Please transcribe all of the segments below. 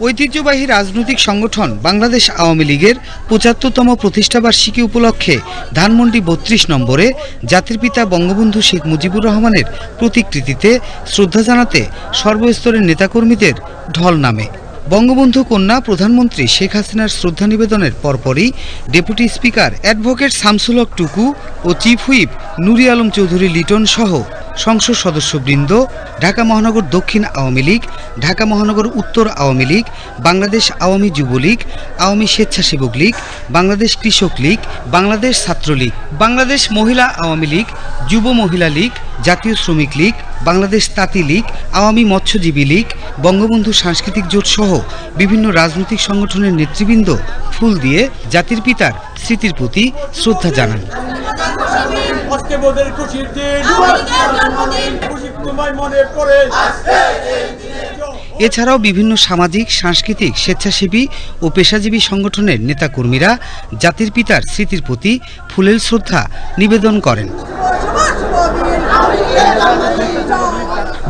ঐতিহ্যবাহী রাজনৈতিক সংগঠন বাংলাদেশ আওয়ামী লীগের পঁচাত্তরতম প্রতিষ্ঠাবার্ষিকী উপলক্ষে ধানমন্ডি বত্রিশ নম্বরে জাতির পিতা বঙ্গবন্ধু শেখ মুজিবুর রহমানের প্রতিকৃতিতে শ্রদ্ধা জানাতে সর্বস্তরের নেতাকর্মীদের ঢল নামে। বঙ্গবন্ধু কন্যা প্রধানমন্ত্রী শেখ হাসিনার শ্রদ্ধা নিবেদনের পরপরই deputy speaker advocate Shamsul Haque Tuku ও চিফ হুইপ নুরি আলম চৌধুরী লিটন সহ সংসদ সদস্যবৃন্দ, ঢাকা মহানগর দক্ষিণ আওয়ামী লীগ, ঢাকা মহানগর উত্তর আওয়ামী লীগ, বাংলাদেশ আওয়ামী যুবলীগ, আওয়ামী স্বেচ্ছাসেবক লীগ, বাংলাদেশ কৃষক লীগ, বাংলাদেশ ছাত্রলীগ বাংলাদেশ মহিলা আওয়ামী লীগ, যুব মহিলা লীগ, জাতীয় শ্রমিক লীগ, বাংলাদেশ তাঁতি লীগ, আওয়ামী মৎস্যজীবী লীগ, বঙ্গবন্ধু সাংস্কৃতিক জোট সহ বিভিন্ন রাজনৈতিক সংগঠনের নেতৃবৃন্দ ফুল দিয়ে জাতির পিতার স্মৃতির প্রতি শ্রদ্ধা জানান। আজকে মোদের খুশির দিন। খুশি তোমায় মনে পড়ে। এছাড়াও বিভিন্ন সামাজিক সাংস্কৃতিক স্বেচ্ছাসেবী ও পেশাজীবী সংগঠনের নেতাকর্মীরা জাতির পিতার স্মৃতির প্রতি ফুলেল শ্রদ্ধা নিবেদন করেন।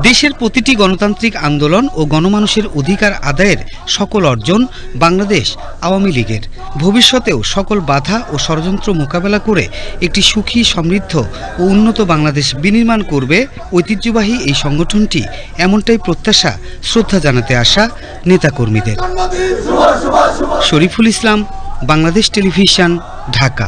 দেশের প্রতিটি গণতান্ত্রিক আন্দোলন ও গণমানুষের অধিকার আদায়ের সকল অর্জন বাংলাদেশ আওয়ামী লীগের। ভবিষ্যতেও সকল বাধা ও ষড়যন্ত্র মোকাবেলা করে একটি সুখী সমৃদ্ধ ও উন্নত বাংলাদেশ বিনির্মাণ করবে ঐতিহ্যবাহী এই সংগঠনটি এমনটাই প্রত্যাশা শ্রদ্ধা জানাতে আসা নেতাকর্মীদের। শরীফুল ইসলাম বাংলাদেশ টেলিভিশন ঢাকা।